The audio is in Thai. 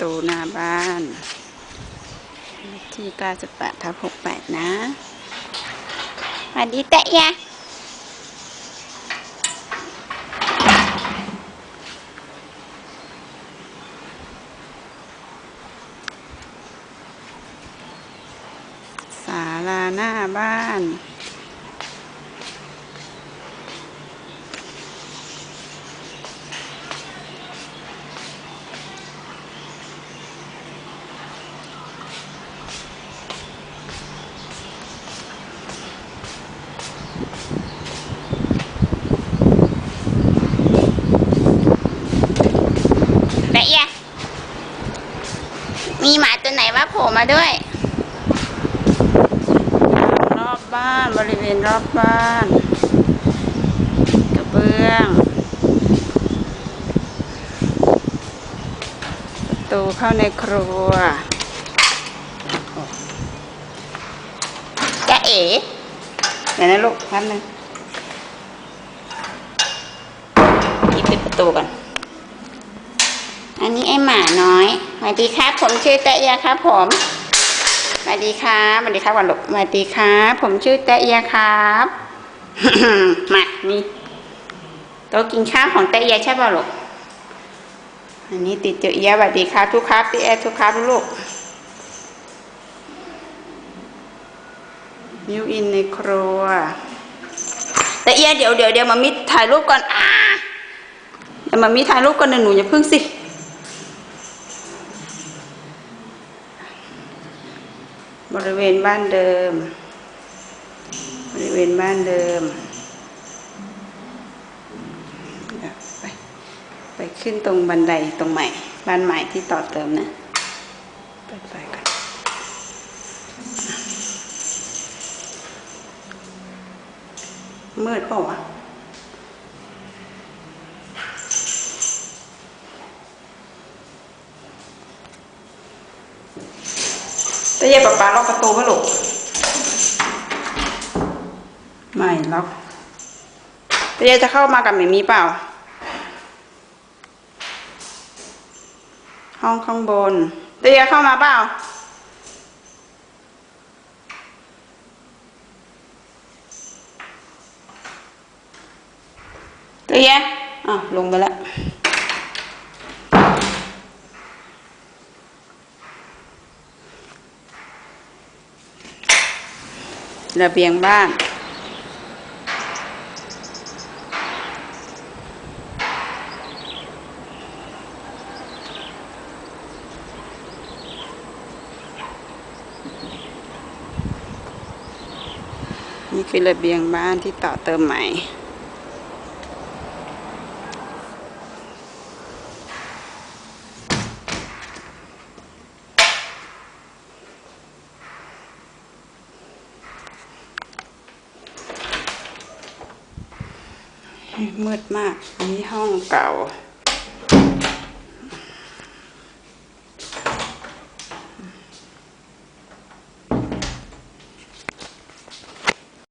ตูหน้าบ้านที่98ทับ68 นะสวัสดีแตะยะศาลาหน้าบ้าน แตะยะมีหมา ตัวไหนว่าโผล่มาด้วย รอบบ้านบริเวณรอบบ้านกระเบื้องประตูเข้าในครัวจะเอ๋เดี๋ยวนะลูกแป๊บนึงพี่ปิดประตูก่อน อันนี้ไอหมาน้อยสวัสดีครับ ผมชื่อแตะเอียครับ ผมสวัสดีครับสวัสดีครับวันลูกสวัสดีครับ ผมชื่อแตะเอียครับมานี่โต๊ะกินข้าวของแตะเอียใช่ป่ะลูกอันนี้ติดเจอเอียสวัสดีครับ ทุกครับพี่แอทุกครับลูกมิวอินในครัวแต่เอียเดี๋ยวเดี๋ยวเดี๋ยวมามิถ่ายรูปก่อนอ่ามามิถ่ายรูปก่อนนะหนูอย่าเพิ่งสิ บริเวณบ้านเดิม บริเวณบ้านเดิม ไปไปขึ้นตรงบันไดตรงใหม่ บ้านใหม่ที่ต่อเติมนะเปิดไฟก่อนมืดเปล่าวะ แต่เย่ป๊าป๊าล็อกประตูไหมลูกไม่ล็อกแต่เย่จะเข้ามากับหมีมีเปล่า ห้องข้างบนแต่เย่เข้ามาเปล่าเตียอะลงไปแล้ว ระเบียงบ้านนี่คือระเบียงบ้านที่ต่อเติมใหม่ มืดมาก อันนี้ห้องเก่า